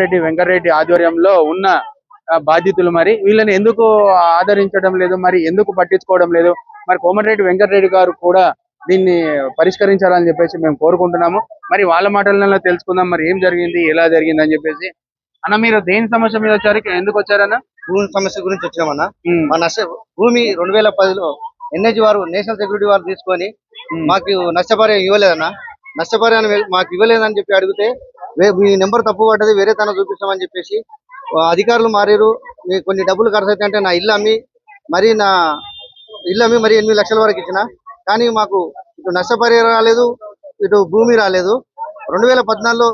రెడ్డి వెంకటరెడ్డి ఆధ్వర్యంలో ఉన్న బాధితులు మరి వీళ్ళని ఎందుకు ఆదరించడం లేదు? మరి ఎందుకు పట్టించుకోవడం లేదు? మరి కోమటిరెడ్డి వెంకటరెడ్డి గారు కూడా దీన్ని పరిష్కరించాలని చెప్పేసి మేము కోరుకుంటున్నాము. మరి వాళ్ళ మాటలలో తెలుసుకుందాం. మరి ఏం జరిగింది? ఎలా జరిగింది? అని చెప్పేసి. అన్న మీరు దేని సమస్య మీద వచ్చారు? ఎందుకు వచ్చారన్న భూమి సమస్య గురించి వచ్చినామన్న. ఉమ్, మా నష్ట భూమి రెండు వేల పదిలో ఎన్హెచ్ వారు నేషనల్ సెక్యూరిటీ వారు తీసుకొని మాకు నష్టపరిహారం ఇవ్వలేదన్న. నష్టపరిహారం మాకు ఇవ్వలేదని చెప్పి అడిగితే వే- మీ నెంబర్ తప్పు పడ్డది వేరే తన చూపిస్తామని చెప్పేసి అధికారులు మారారు. మీకు కొన్ని డబ్బులు ఖర్చు అయితే అంటే నా ఇల్లు అమ్మి మరి నా ఇల్లు అమ్మి మరి ఎనిమిది లక్షల వరకు ఇచ్చిన. కానీ మాకు ఇటు నష్టపరిహారం రాలేదు ఇటు భూమి రాలేదు. రెండు వేల పద్నాలుగులో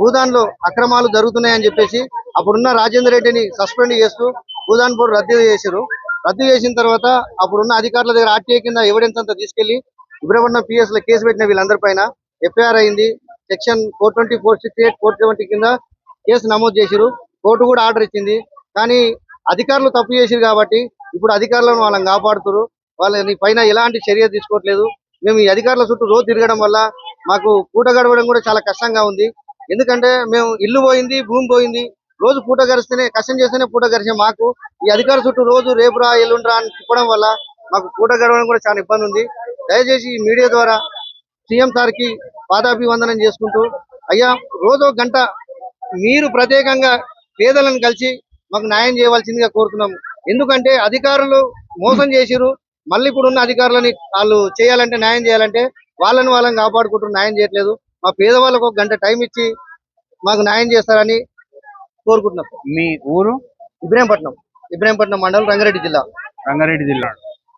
భూదాన్లో అక్రమాలు జరుగుతున్నాయని చెప్పేసి అప్పుడున్న రాజేందర్ రెడ్డిని సస్పెండ్ చేస్తూ భూదాన్ బోర్డు రద్దు చేశారు. రద్దు చేసిన తర్వాత అప్పుడున్న అధికారుల దగ్గర ఆర్టీఐ కింద ఎవిడెన్స్ అంతా తీసుకెళ్ళి ఇబ్రహ్మణం పిఎస్లో కేసు పెట్టిన వీళ్ళందరి పైన ఎఫ్ఐఆర్ అయింది. Section four twenty four sixty eight four seventy కింద కేసు నమోదు చేసిరు కోర్టు కూడా ఆర్డర్ ఇచ్చింది. కానీ అధికారులు తప్పు చేసిరు కాబట్టి ఇప్పుడు అధికారులను వాళ్ళని కాపాడుతురు వాళ్ళని పైన ఎలాంటి చర్య తీసుకోవట్లేదు. మేము ఈ అధికారుల చుట్టూ రోజు తిరగడం వల్ల మాకు పూట గడవడం కూడా చాలా కష్టంగా ఉంది. ఎందుకంటే మేము ఇల్లు పోయింది భూమి పోయింది. రోజు పూట గరిస్తేనే కష్టం చేస్తేనే పూట గరిచే మాకు. ఈ అధికారుల చుట్టూ రోజు రేపు రా ఎల్లుండి రా అని తిప్పడం వల్ల మాకు పూట గడవడం కూడా చాలా ఇబ్బంది ఉంది. దయచేసి ఈ మీడియా ద్వారా సీఎం సార్కి పాదాభివందనం చేసుకుంటూ అయ్యా రోజు గంట మీరు ప్రత్యేకంగా పేదలను కలిసి మాకు న్యాయం చేయవలసిందిగా కోరుతున్నాము ఎందుకంటే అధికారులు మోసం చేసిరు మళ్ళీ ఇప్పుడు ఉన్న అధికారులని వాళ్ళు చేయాలంటే న్యాయం చేయాలంటే వాళ్ళని వాళ్ళని కాపాడుకుంటూ న్యాయం చేయట్లేదు. మా పేదవాళ్ళకు ఒక గంట టైం ఇచ్చి మాకు న్యాయం చేస్తారని కోరుకుంటున్నాం. మీ ఊరు? ఇబ్రాహీంపట్నం. ఇబ్రాహీంపట్నం మండలం రంగారెడ్డి జిల్లా. రంగారెడ్డి జిల్లా.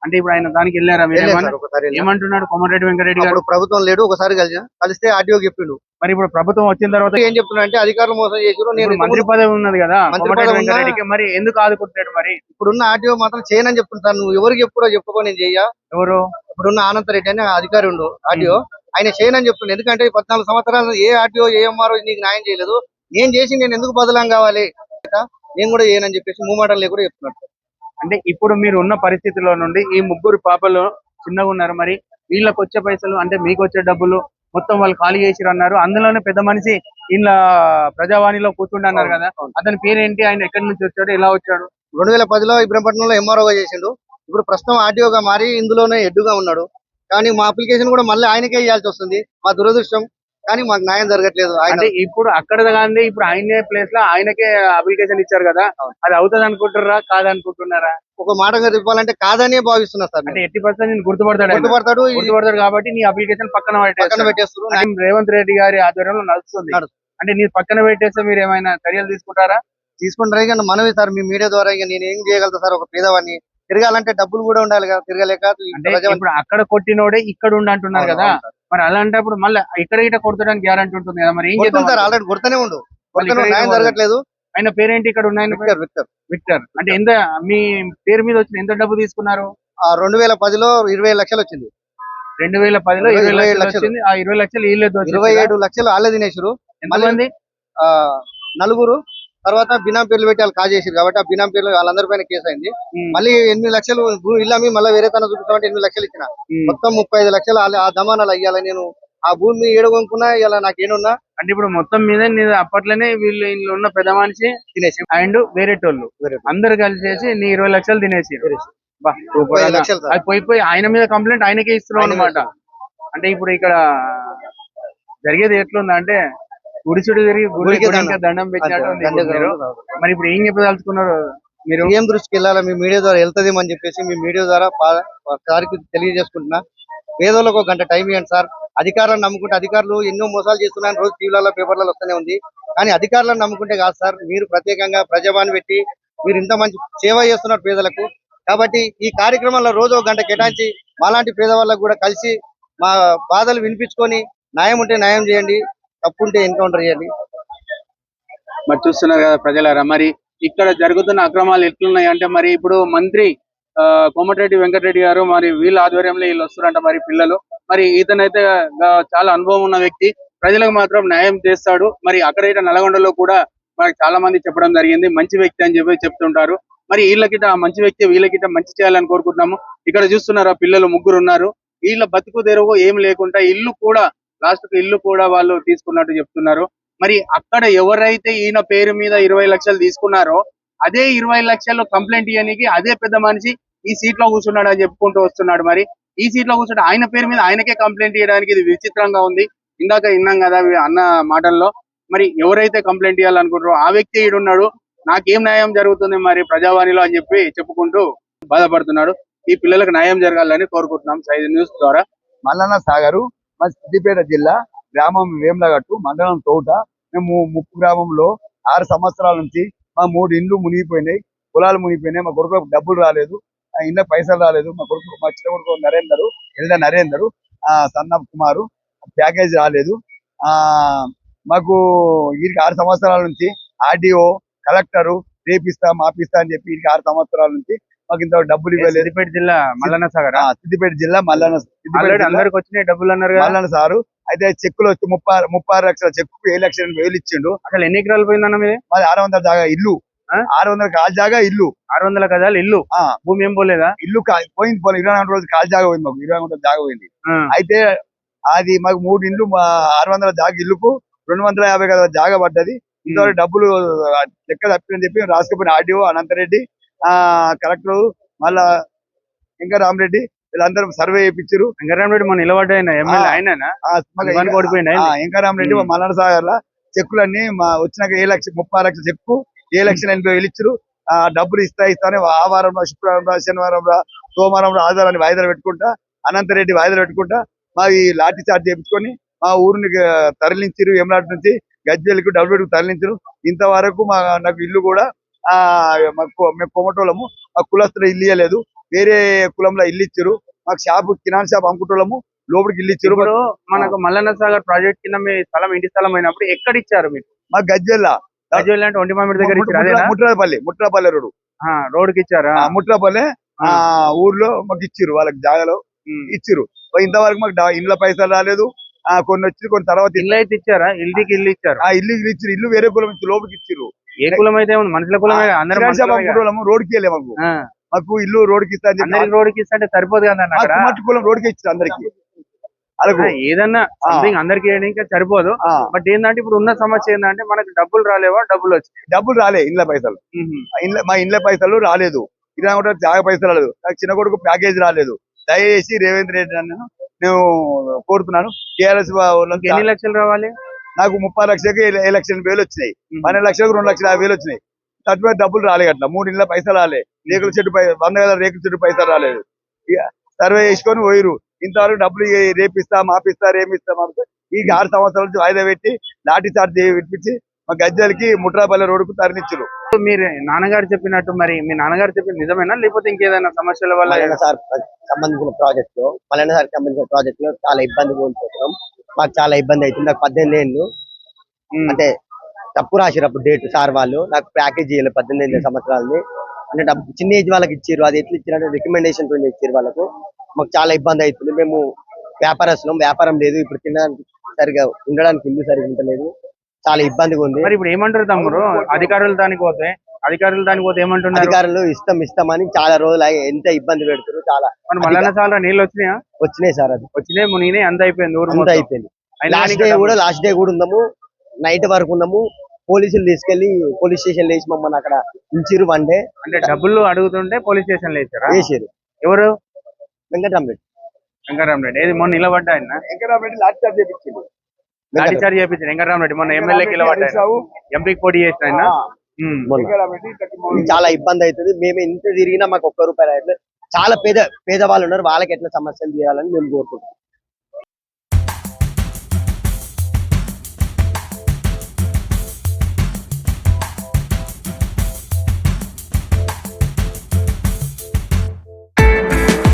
అంటే ఇప్పుడు ఆయన దానికి వెళ్ళారా. ఏమంటున్నాడు కోమటిరెడ్డి వెంకటరెడ్డి గారు? ప్రభుత్వం లేడు ఒకసారి కలిసి. కలిస్తే ఆర్డీఓ చెప్పిండు. మరి ఇప్పుడు ప్రభుత్వం వచ్చిన తర్వాత ఏం చెప్తున్నా అంటే అధికారులు మోసం చేసారు నేను మంత్రి పదవి ఉన్నది కదా వెంకటరెడ్డికి మరి ఎందుకు ఆదుకుంటున్నాడు మరి? ఇప్పుడున్న ఆర్టీఓ మాత్రం చేయనని చెప్తుంటాను నువ్వు ఎవరికి చెప్పుకో చెప్పుకో నేను చెయ్యా. ఎవరు? ఇప్పుడున్న ఆనంద్ రెడ్డి అని అధికారి ఉండు ఆర్టీఓ ఆయన చేయనని చెప్తుండే. ఎందుకంటే పద్నాలుగు సంవత్సరాలు ఏ ఆర్టీఓ ఏ ఎంఆర్ఓ నీకు న్యాయం చేయలేదు. నేను చేసి నేను ఎందుకు బదలం కావాలి? నేను కూడా చేయనని చెప్పేసి మూమాటలు లేకుండా చెప్తున్నాడు. అంటే ఇప్పుడు మీరు ఉన్న పరిస్థితిలో నుండి ఈ ముగ్గురు పాపలు చిన్నగా ఉన్నారు మరి. వీళ్ళకి వచ్చే పైసలు అంటే మీకు వచ్చే డబ్బులు మొత్తం వాళ్ళు ఖాళీ చేసిరు అన్నారు అందులోనే పెద్ద మనిషి ఇలా ప్రజావాణిలో కూర్చుండి అన్నారు కదా అతని పేరేంటి? ఆయన ఎక్కడి నుంచి వచ్చాడు? ఎలా వచ్చాడు? రెండు వేల పదిలో ఇబ్రహీంపట్నంలో ఎంఆర్ఓగా చేసిండు. ఇప్పుడు ప్రస్తుతం ఆర్టీఓగా మారి ఇందులోనే హెడ్గా ఉన్నాడు. కానీ మా అప్లికేషన్ కూడా మళ్ళీ ఆయనకే ఇవ్వాల్సి వస్తుంది. మా దురదృష్టం కానీ మాకు న్యాయం జరగట్లేదు. అంటే ఇప్పుడు అక్కడ కానీ ఇప్పుడు ఆయనే ప్లేస్లో ఆయనకే అప్లికేషన్ ఇచ్చారు కదా. అది అవుతుంది అనుకుంటున్నారా? కాదనుకుంటున్నారా ఒక మాటగా చెప్పాలంటే కాదనే భావిస్తున్నా సార్ అంటే ఎట్టి పర్సెంట్ నేను గుర్తుపడతాడు. గుర్తుపడతాడు గుర్తుపడతాడు కాబట్టి నీ అప్లికేషన్ పక్కన పక్కన అంటే రేవంత్ రెడ్డి గారి ఆధ్వర్యంలో నడుస్తుంది. అంటే నీ పక్కన పెట్టేస్తే మీరు ఏమైనా చర్యలు తీసుకుంటారా? తీసుకుంటారు. ఇక మనవి సార్ మీ మీడియా ద్వారా ఇక నేను ఏం చేయగలుగుతా సార్? ఒక పేదవాడిని తిరగాలంటే డబ్బులు కూడా ఉండాలి కదా తిరగలేక ఇప్పుడు అక్కడ కొట్టినోడే ఇక్కడ ఉండి అంటున్నారు కదా. మరి అలాంటప్పుడు మళ్ళీ ఇక్కడ ఇట కొడతాడానికి గ్యారంటీ ఉంటుంది కదా మరి? ఏం చేద్దాం ఆల్రెడీ కొడుతూనే ఉండు. ఇక్కడ న్యాయం జరగట్లేదు. ఆయన పేరేంటి ఇక్కడ ఉన్న ఆయన పేరు? Victor Victor. విక్టర్. అంటే ఎంత మీ పేరు మీద వచ్చిన ఎంత డబ్బు తీసుకున్నారు? ఆ రెండు వేల పదిలో ఇరవై లక్షలు వచ్చింది. రెండు వేల పదిలో ఇరవై- లక్షలు. వచ్చింది. ఆ ఇరవై లక్షలు ఇరవై ఏడు లక్షలు ఆలే తినేసారు ఎంతమంది? ఆ నలుగురు. తర్వాత బినాం పేర్లు పెట్టి వాళ్ళు కాజేసారు కాబట్టి ఆ బినాం పేర్లు వాళ్ళందరి పైన కేసు అయింది. మళ్ళీ ఎనిమిది లక్షలు భూ- ఇల్లు అమ్మి మళ్ళీ వేరే తన చూపిస్తామంటే ఎనిమిది లక్షలు ఇచ్చిన. మొత్తం ముప్పై ఐదు లక్షలు ఆ- ఆ దమానాలు అయ్యాలి నేను. ఆ భూమి ఏడు కొనుక్కున్నా ఇలా నాకు ఏనున్నా అంటే ఇప్పుడు మొత్తం మీద అప్పట్లోనే వీళ్ళు ఇంట్లో ఉన్న పెద్ద మనిషి తినేసి. అండ్ వేరేటోళ్ళు అందరు కలిసేసి నీ ఇరవై లక్షలు తినేసి. అది పోయి పోయి ఆయన మీద కంప్లైంట్ ఆయనకే ఇస్తున్నాం. అనమాట అంటే ఇప్పుడు ఇక్కడ జరిగేది ఎట్లుంది గుడిసుడు తిరిగి గుడి గుడికి గుడికి దండం. దండం పెట్టినట్టు ఉంది. అంతే, ఇప్పుడు మీరు. ఇప్పుడు ఏం చెప్పదలుచుకున్నారు మీరు? సీఎం దృష్టికి వెళ్ళాలి? మీ మీడియా ద్వారా వెళ్తదేమో అని చెప్పేసి మీ మీడియా ద్వారా పా- సార్కి తెలియజేసుకుంటున్నా. పేదోళ్ళకు ఒక గంట టైం ఇవ్వండి సార్. అధికారులను నమ్ముకుంటే అధికారులు ఎన్నో మోసాలు చేస్తున్నారని రోజు టీవీలలో పేపర్లలో వస్తూనే ఉంది. కానీ అధికారులను నమ్ముకుంటే కాదు సార్. మీరు ప్రత్యేకంగా ప్రజావాణి పెట్టి మీరు ఇంత మంచి సేవ చేస్తున్నారు పేదలకు. కాబట్టి ఈ కార్యక్రమంలో రోజు ఒక గంట కేటాయించి మాలాంటి పేదవాళ్ళకు కూడా కలిసి మా బాధలు వినిపించుకొని న్యాయం ఉంటే న్యాయం చేయండి. తప్పు ఉంటే ఎన్కౌంటర్ చేయాలి. మరి చూస్తున్నారు కదా ప్రజలారా మరి ఇక్కడ జరుగుతున్న అక్రమాలు ఎట్లున్నాయి అంటే మరి ఇప్పుడు మంత్రి ఆ, కోమటిరెడ్డి వెంకటరెడ్డి గారు మరి వీళ్ళ ఆధ్వర్యంలో వీళ్ళు వస్తున్నారంట మరి పిల్లలు. మరి ఇతనైతే చాలా అనుభవం ఉన్న వ్యక్తి. ప్రజలకు మాత్రం న్యాయం చేస్తాడు. మరి అక్కడ ఇక్కడ నల్గొండలో కూడా మనకి చాలా మంది చెప్పడం జరిగింది. మంచి వ్యక్తి అని చెప్పి చెప్తుంటారు. మరి వీళ్ళకిట ఆ మంచి వ్యక్తి వీళ్ళకిట మంచి చేయాలని కోరుకుంటున్నాము. ఇక్కడ చూస్తున్నారా పిల్లలు ముగ్గురు ఉన్నారు. వీళ్ళ బతుకు తెరువు ఏం లేకుండా ఇల్లు కూడా లాస్ట్కి ఇల్లు కూడా వాళ్ళు తీసుకున్నట్టు చెప్తున్నారు. మరి అక్కడ ఎవరైతే ఈయన పేరు మీద ఇరవై లక్షలు తీసుకున్నారో అదే ఇరవై లక్షలు కంప్లైంట్ ఇవ్వడానికి అదే పెద్ద మనిషి ఈ సీట్లో కూర్చున్నాడు అని చెప్పుకుంటూ వస్తున్నాడు మరి. ఈ సీట్లో కూర్చుంటే ఆయన పేరు మీద ఆయనకే కంప్లైంట్ ఇవ్వడానికి ఇది విచిత్రంగా ఉంది. ఇందాక విన్నాం కదా అన్న మాటల్లో. మరి ఎవరైతే కంప్లైంట్ ఇవ్వాలనుకుంటారో ఆ వ్యక్తి ఈడున్నాడు నాకేం న్యాయం జరుగుతుంది మరి ప్రజావాణిలో అని చెప్పి చెప్పుకుంటూ బాధపడుతున్నాడు. ఈ పిల్లలకు న్యాయం జరగాలని కోరుకుంటున్నాం సైజ్ న్యూస్ ద్వారా. మల్లన్న సాగరు మా సిద్దిపేట జిల్లా గ్రామం వేములగట్టు మండలం తోట. మేము ముప్పు గ్రామంలో ఆరు సంవత్సరాల నుంచి మా మూడు ఇండ్లు మునిగిపోయినాయి పొలాలు మునిగిపోయినాయి మా కొడుకు డబ్బులు రాలేదు ఇంట్లో పైసలు రాలేదు మా కొడుకు మా చిన్న కొడుకు నరేందరు ఎల్ల నరేందరు ఆ సన్న కుమారు ప్యాకేజ్ రాలేదు. ఆ మాకు వీరికి ఆరు సంవత్సరాల నుంచి ఆర్డీఓ కలెక్టరు రేపిస్తా మాపిస్తా అని చెప్పి వీరికి ఆరు సంవత్సరాల నుంచి మాకు ఇంత డబ్బులు ఇవ్వలేదు. సిద్దిపేట జిల్లా మల్లన్న సాగర్? సిద్దిపేట జిల్లా మల్లన్న ఆల్రెడీ అందరికి వచ్చినాయి డబ్బులు అన్నారు కదా. మల్లన్న సారు. అయితే చెక్కులు వచ్చి ముప్పై ముప్పై ఆరు లక్షల చెక్కు ఏ లక్షల వేలు ఇచ్చిండు. అసలు ఎన్ని ఎకరాలు పోయిందన్న మీది? మాది ఆరు వందల జాగా ఇల్లు? ఆరు వందల కాల్ జాగా ఇల్లు. ఆరు వందల గజాలు ఇల్లు. భూమి ఏం పోలేదా? ఇల్లు పోయింది పోయింది ఇరవై నాలుగు రోజులు కాల్ జాగా పోయింది మాకు. ఇరవై నాలుగు రోజులు జాగా పోయింది. అయితే అది మాకు మూడు ఇండ్లు మా ఆరు వందల జాగా ఇల్లుకు రెండు వందల యాభై గజాల జాగా పడ్డది. ఇంతవరకు డబ్బులు లెక్క తప్పిందని చెప్పి రాసుకుపోయిన ఆర్డీఓ అనంతరెడ్డి కలెక్టర్ మళ్ళా ఇంకా రామరెడ్డి వీళ్ళందరూ సర్వే చేయించారు వెంకటరామరెడ్డి మొన్న నిలబడ్డ ఆయన ఎమ్మెల్యే ఆ. ఆయననా ఆ మాకు ఇవానికి ఇంకా- ఓడిపోయిండా ఆ, ఏంది? ఇంకా రామరెడ్డి ఉమ్. మల్లన్న సాగర్ లా చెక్కులన్నీ మా వచ్చినాక ఏ లక్ష ముప్పై లక్షల చెక్కు ఏ లక్షల ఎనభై వేలు ఇచ్చారు ఆ డబ్బులు ఇస్తా ఇస్తానే ఆ వారం శుక్రవారం రా, శనివారం రా, సోమవారం రా, ఆదివారం వాయిదాలు పెట్టుకుంటా అనంతరెడ్డి వాయిదాలు పెట్టుకుంటా మా ఈ లాఠీ చార్జ్ చేయించుకొని మా ఊరిని తరలించారు ఏమలాటి నుంచి గజ్వేలకు డబ్బులు తరలించారు ఇంతవరకు మా నాకు ఇల్లు కూడా మేము కొమ్మటోళ్ళము మా కులస్తులు ఇల్లు ఇవ్వలేదు వేరే కులంలో ఇల్లు ఇచ్చారు. మాకు షాపు కిరాణా షాప్ అమ్ముకుంటోళ్ళము లోపలికి ఇల్లు ఇచ్చారు. ఇప్పుడు మనకు మల్లన్న సాగర్ ప్రాజెక్ట్ కింద మీ స్థలం ఇంటి స్థలం అయినప్పుడు ఎక్కడ ఇచ్చారు మీరు? మాకు గజ్వెల్ల. గజ్వేల్ అంటే ఒంటి మామిడి దగ్గర ఇచ్చారు ముట్రాపల్లి ముట్రాపల్లి రోడ్డు. ఆ, రోడ్కి ఇచ్చారా? ఆ ముట్రాపల్లి ఆ. ఊర్లో మాకు ఇచ్చిర్రు వాళ్ళకి జాగాలో. మరి ఇంతవరకు మాకు ఇండ్ల పైసలు రాలేదు. ఆ కొన్ని వచ్చి కొన్ని తర్వాత ఇల్లు అయితే ఇచ్చారా? ఇల్లుకి ఇల్లు ఇచ్చారు. ఆ ఇల్లు ఇల్లు ఇచ్చిర్రు ఇల్లు వేరే కులం ఇచ్చి లోపలికి ఇచ్చిర్రు ఏ కులం అయితే ఉంది మనుషుల కులమే కదా, అందరు రోడ్కి వెళ్ళే మాకు. మాకు ఇల్లు రోడ్కి ఇస్తా అని చెప్పి అందరికి రోడ్కి ఇస్తే సరిపోదు కదా కులం రోడ్కి ఇచ్చారు అందరికి. ఏదన్నా అందరికి వేయడానికి సరిపోదు. బట్ ఏంటంటే ఇప్పుడు ఉన్న సమస్య ఏంటంటే మనకి డబ్బులు రాలేవా? డబ్బులు వచ్చి. డబ్బులు రాలే ఇండ్ల పైసలు. మా ఇండ్ల పైసలు రాలేదు. ఇలా కూడా జాగ పైసలు రాలేదు. నాకు చిన్న కొడుకు ప్యాకేజ్ రాలేదు. దయచేసి రేవంత్ రెడ్డి నన్ను నేను కోరుతున్నాను. టీఆర్ఎస్ ఎన్ని లక్షలు రావాలి? నాకు ముప్పై లక్షలకి లక్షల వేలు వచ్చినాయి. పన్నెండు లక్షలకు రెండు లక్షల యాభై వేలు వచ్చినాయి. తట్టుపై డబ్బులు రాలేదు అట్లా. మూడు ఇళ్ళ పైసలు రాలే. రేకుల చెట్టు పై వంద వేల రేకుల చెట్టు పైసలు రాలేదు. సర్వే చేసుకొని పోయిరు ఇంతవరకు డబ్బులు రేపిస్తా మాపిస్తా రేపిస్తా మాపిస్తా. ఈ ఆరు సంవత్సరాల నుంచి వాయిదా పెట్టి లాఠీ చార్జ్ విడిపించి మా గజ్జలకి ముట్రాపల్లి రోడ్డుకు తరలించారు మీరు నాన్నగారు చెప్పినట్టు మరి మీ నాన్నగారు చెప్పింది నిజమేనా? లేకపోతే ఇంకేదైనా సమస్యల వల్ల సార్ సంబంధించిన ప్రాజెక్ట్లో మల్లన్న సార్ సంబంధించిన ప్రాజెక్ట్లో చాలా ఇబ్బంది పోతున్నాం మాకు చాలా ఇబ్బంది అవుతుంది. నాకు పద్దెనిమిది ఏళ్ళు. అంటే తప్పు రాసినప్పుడు డేట్ సార్ వాళ్ళు. నాకు ప్యాకేజ్ ఇవ్వలేదు పద్దెనిమిది ఏళ్ళ సంవత్సరాలని అంటే చిన్న ఏజ్ వాళ్ళకి ఇచ్చారు అది ఎట్లా ఇచ్చారంటే రికమెండేషన్ ఇచ్చారు వాళ్ళకు. మాకు చాలా ఇబ్బంది అవుతుంది. మేము వ్యాపారస్తున్నాం వ్యాపారం లేదు. ఇప్పుడు తినడానికి సరిగా ఉండడానికి ఇల్లు సరిగా ఉండలేదు చాలా ఇబ్బందిగా ఉంది. మరి ఇప్పుడు ఏమంటారు తమ్ముడు? అధికారులు దానికి పోతే అధికారులు దానికి పోతే ఏమంటున్నారు? అధికారులు ఇష్టం ఇస్తామని చాలా రోజులు అయ్యి ఎంత ఇబ్బంది పెడుతున్నారు చాలా. మరి మల్లన్న సాగర్ నీళ్ళు వచ్చినాయా? వచ్చినాయి సార్ అది. వచ్చినాయి మునిగినాయి అంత అయిపోయింది ఊరు అంత మొత్తం. అయిపోయింది. లాస్ట్ డే కూడా లాస్ట్ డే కూడా ఉన్నాము. నైట్ వరకు ఉన్నాము. పోలీసులు తీసుకెళ్ళి పోలీస్ స్టేషన్ వేసి మమ్మల్ని అక్కడ ఉంచిరు వన్ డే. అంటే డబ్బులు అడుగుతుంటే పోలీస్ స్టేషన్లో ఇచ్చారా వేసారు ఎవరు? వెంకటరామరెడ్డి. వెంకటరామరెడ్డి. ఏది మొన్న నిలబడ్డా ఆయన? వెంకటరామరెడ్డి లాఠీ చార్జ్ లాఠీ చార్జ్ చేయించారు వెంకటరామరెడ్డి మొన్న ఎమ్మెల్యేకి రావు, ఎంపీకి పోటీ చేసిన ఆయన. చాలా ఇబ్బంది అవుతుంది. మేము ఎంత తిరిగినా మాకు ఒక్క రూపాయి రాయట్లేదు. చాలా పేద పేదవాళ్ళు ఉన్నారు. వాళ్ళకి ఎట్లా సమస్యలు చేయాలని మేము కోరుకుంటున్నాం.